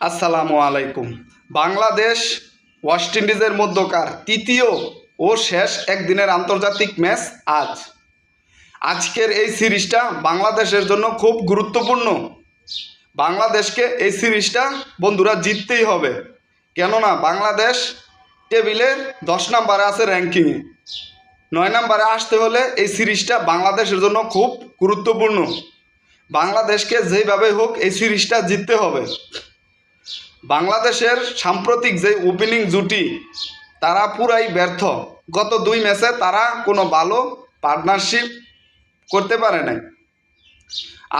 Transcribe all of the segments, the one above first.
আসসালামু আলাইকুম। বাংলাদেশ, ওয়েস্ট ইন্ডিজের মধ্যকার তৃতীয় ও শেষ একদিনের আন্তর্জাতিক ম্যাচ আজ। আজকের এই সিরিজটা বাংলাদেশের জন্য খুব গুরুত্বপূর্ণ। বাংলাদেশকে এই সিরিজটা, বন্ধুরা, জিততেই হবে। কেননা বাংলাদেশ টেবিলের দশ নম্বরে আছে র্যাঙ্কিংয়ে। নয় নম্বরে আসতে হলে এই সিরিজটা বাংলাদেশের জন্য খুব গুরুত্বপূর্ণ। বাংলাদেশকে যেভাবে হোক এই সিরিজটা জিততে হবে। বাংলাদেশের সাম্প্রতিক যে ওপেনিং জুটি, তারা পুরাই ব্যর্থ। গত দুই ম্যাচে তারা কোনো ভালো পার্টনারশিপ করতে পারে নাই।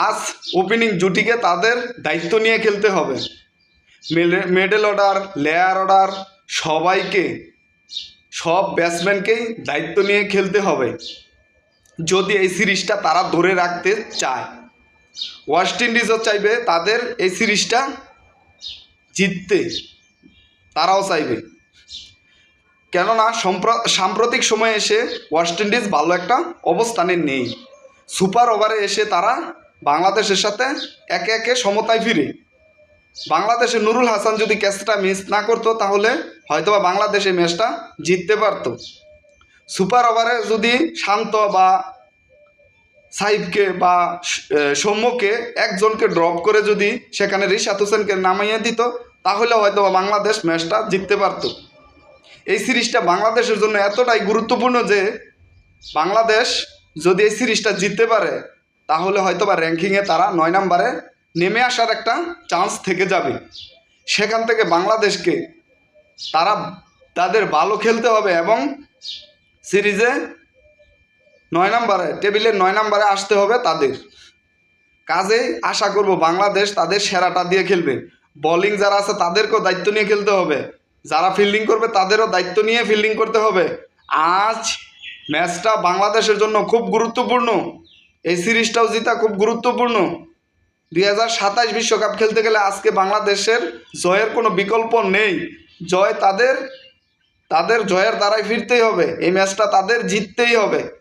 আজ ওপেনিং জুটিকে তাদের দায়িত্ব নিয়ে খেলতে হবে। মেডেল অর্ডার, লেয়ার অর্ডার, সবাইকে, সব ব্যাটসম্যানকেই দায়িত্ব নিয়ে খেলতে হবে। যদি এই সিরিজটা তারা ধরে রাখতে চায় ওয়েস্ট ইন্ডিজও চাইবে তাদের এই সিরিজটা জিততে তারাও চাইবে। কেননা সাম্প্রতিক সময়ে এসে ওয়েস্ট ইন্ডিজ ভালো একটা অবস্থানে নেই। সুপার ওভারে এসে তারা বাংলাদেশের সাথে একে একে সমতায় ফিরে। বাংলাদেশে নুরুল হাসান যদি ক্যাচটা মিস না করতো, তাহলে হয়তোবা বাংলাদেশ ম্যাচটা জিততে পারত। সুপার ওভারে যদি শান্ত বা সাইফকে বা সৌম্যকে একজনকে ড্রপ করে যদি সেখানে রিশাত হোসেনকে নামিয়ে দিত, তাহলে হয়তো বাংলাদেশ ম্যাচটা জিততে পারত। এই সিরিজটা বাংলাদেশের জন্য এতটাই গুরুত্বপূর্ণ যে, বাংলাদেশ যদি এই সিরিজটা জিততে পারে, তাহলে হয়তো বা র্যাঙ্কিংয়ে তারা নয় নম্বরে নেমে আসার একটা চান্স থেকে যাবে। সেখান থেকে বাংলাদেশকে তারা, তাদের ভালো খেলতে হবে এবং সিরিজে নয় নম্বরে, টেবিলের নয় নম্বরে আসতে হবে তাদের। কাজে আশা করব বাংলাদেশ তাদের সেরাটা দিয়ে খেলবে। বোলিং যারা আছে তাদেরকেও দায়িত্ব নিয়ে খেলতে হবে। যারা ফিল্ডিং করবে তাদেরও দায়িত্ব নিয়ে ফিল্ডিং করতে হবে। আজ ম্যাচটা বাংলাদেশের জন্য খুব গুরুত্বপূর্ণ। এই সিরিজটাও জিতা খুব গুরুত্বপূর্ণ। দুই হাজার সাতাশ বিশ্বকাপ খেলতে গেলে আজকে বাংলাদেশের জয়ের কোনো বিকল্প নেই। জয় তাদের তাদের জয়ের দ্বারাই ফিরতেই হবে। এই ম্যাচটা তাদের জিততেই হবে।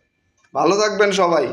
ভালো থাকবেন সবাই।